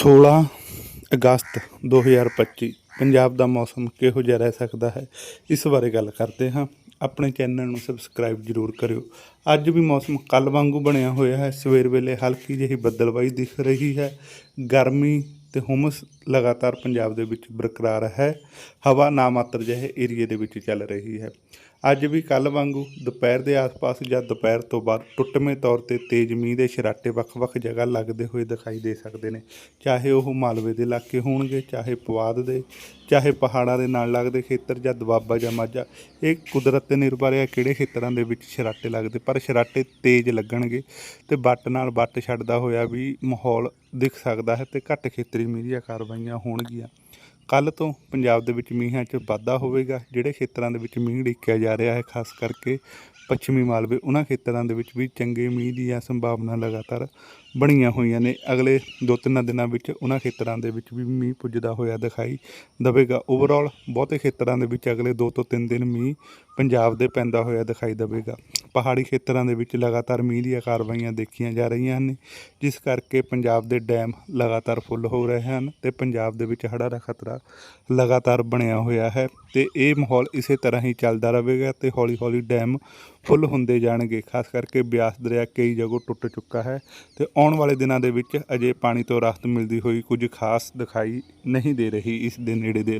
16 ਅਗਸਤ 2025 ਪੰਜਾਬ ਦਾ ਮੌਸਮ ਕਿਹੋ ਜਿਹਾ ਰਹਿ ਸਕਦਾ ਹੈ? ਇਸ ਬਾਰੇ ਗੱਲ ਕਰਦੇ ਹਾਂ। ਆਪਣੇ ਚੈਨਲ ਨੂੰ ਸਬਸਕ੍ਰਾਈਬ ਜ਼ਰੂਰ ਕਰਿਓ। ਅੱਜ ਵੀ ਮੌਸਮ ਕੱਲ ਵਾਂਗੂ ਬਣਿਆ ਹੋਇਆ ਹੈ। ਸਵੇਰ ਵੇਲੇ ਹਲਕੀ ਜਿਹੀ ਬੱਦਲਬਾਈ ਦਿਖ ਰਹੀ ਹੈ। ਗਰਮੀ ਤੇ ਹੁਮਸ ਲਗਾਤਾਰ ਪੰਜਾਬ ਦੇ ਵਿੱਚ ਬਰਕਰਾਰ ਹੈ। ਹਵਾ ਨਾ ਮਾਤਰ ਜਿਹੇ ਏਰੀਏ ਦੇ ਵਿੱਚ ਚੱਲ ਰਹੀ ਹੈ। ਅੱਜ ਵੀ ਕੱਲ ਵਾਂਗੂ ਦੁਪਹਿਰ ਦੇ ਆਸ-ਪਾਸ ਜਾਂ ਦੁਪਹਿਰ ਤੋਂ ਬਾਅਦ ਟੁੱਟਵੇਂ ਤੌਰ ਤੇ ਤੇਜ਼ ਮੀਂਹ ਦੇ ਛਰਾਟੇ ਵੱਖ-ਵੱਖ ਜਗ੍ਹਾ ਲੱਗਦੇ ਹੋਏ ਦਿਖਾਈ ਦੇ ਸਕਦੇ ਨੇ। ਚਾਹੇ ਉਹ ਮਾਲਵੇ ਦੇ ਇਲਾਕੇ ਹੋਣਗੇ, ਚਾਹੇ ਪਵਾਦ ਦੇ, ਚਾਹੇ ਪਹਾੜਾਂ ਦੇ ਨਾਲ ਲੱਗਦੇ ਖੇਤਰ ਜਾਂ ਦੁਆਬਾ ਜਾਂ ਮਾਝਾ, ਇਹ ਕੁਦਰਤ ਤੇ ਨਿਰਭਰ ਹੈ ਕਿਹੜੇ ਖੇਤਰਾਂ ਦੇ ਵਿੱਚ ਛਰਾਟੇ ਲੱਗਦੇ। ਪਰ ਛਰਾਟੇ ਤੇਜ਼ ਲੱਗਣਗੇ ਤੇ ਵੱਟ ਨਾਲ ਵੱਟ ਛੱਡਦਾ ਹੋਇਆ ਵੀ ਮਾਹੌਲ ਦਿਖ ਸਕਦਾ ਹੈ ਤੇ ਘੱਟ ਖੇਤਰੀ ਮੀਂਹ ਦੀਆਂ ਕਾਰਵਾਈਆਂ ਹੋਣਗੀਆਂ। ਕੱਲ ਤੋਂ ਪੰਜਾਬ ਦੇ ਵਿੱਚ ਮੀਂਹਾਂ 'ਚ ਵਾਧਾ ਹੋਵੇਗਾ, ਜਿਹੜੇ ਖੇਤਰਾਂ ਦੇ ਵਿੱਚ ਮੀਂਹ ਉਡੀਕਿਆ ਜਾ ਰਿਹਾ ਹੈ, ਖਾਸ ਕਰਕੇ ਪੱਛਮੀ ਮਾਲਵੇ, ਉਹਨਾਂ ਖੇਤਰਾਂ ਦੇ ਵਿੱਚ ਵੀ ਚੰਗੇ ਮੀਂਹ ਦੀਆਂ ਸੰਭਾਵਨਾ ਲਗਾਤਾਰ ਬਣੀਆਂ ਹੋਈਆਂ ਨੇ। ਅਗਲੇ ਦੋ ਤਿੰਨ ਦਿਨਾਂ ਵਿੱਚ ਉਹਨਾਂ ਖੇਤਰਾਂ ਦੇ ਵਿੱਚ ਵੀ ਮੀਂਹ ਪੁੱਜਦਾ ਹੋਇਆ ਦਿਖਾਈ ਦੇਵੇਗਾ। ਓਵਰਆਲ ਬਹੁਤੇ ਖੇਤਰਾਂ ਦੇ ਵਿੱਚ ਅਗਲੇ 2 ਤੋਂ 3 ਦਿਨ ਮੀਂਹ ਪੰਜਾਬ ਦੇ ਪੈਂਦਾ ਹੋਇਆ ਦਿਖਾਈ ਦੇਵੇਗਾ। ਪਹਾੜੀ ਖੇਤਰਾਂ ਦੇ ਵਿੱਚ ਲਗਾਤਾਰ ਮੀਂਹ ਦੀਆਂ ਕਾਰਵਾਈਆਂ ਦੇਖੀਆਂ ਜਾ ਰਹੀਆਂ ਹਨ, ਜਿਸ ਕਰਕੇ ਪੰਜਾਬ ਦੇ ਡੈਮ ਲਗਾਤਾਰ ਫੁੱਲ ਹੋ ਰਹੇ ਹਨ ਤੇ ਪੰਜਾਬ ਦੇ ਵਿੱਚ ਹੜ੍ਹਾਂ ਦਾ ਖਤਰਾ ਲਗਾਤਾਰ ਬਣਿਆ ਹੋਇਆ ਹੈ ਤੇ ਇਹ ਮਾਹੌਲ ਇਸੇ ਤਰ੍ਹਾਂ ਹੀ ਚੱਲਦਾ ਰਹੇਗਾ ਤੇ ਹੌਲੀ-ਹੌਲੀ ਡੈਮ ਫੁੱਲ ਹੁੰਦੇ ਜਾਣਗੇ, ਖਾਸ ਕਰਕੇ ਬਿਆਸ ਦਰਿਆ ਕਈ ਜਗ੍ਹਾ ਟੁੱਟ ਚੁੱਕਾ ਹੈ ਤੇ ਆਉਣ ਵਾਲੇ ਦਿਨਾਂ ਦੇ ਵਿੱਚ ਅਜੇ ਪਾਣੀ ਤੋਂ ਰਾਹਤ ਮਿਲਦੀ ਹੋਈ ਕੁਝ ਖਾਸ ਦਿਖਾਈ ਨਹੀਂ ਦੇ ਰਹੀ ਇਸ ਦੇ ਨੇੜੇ ਦੇ ਇਲਾ-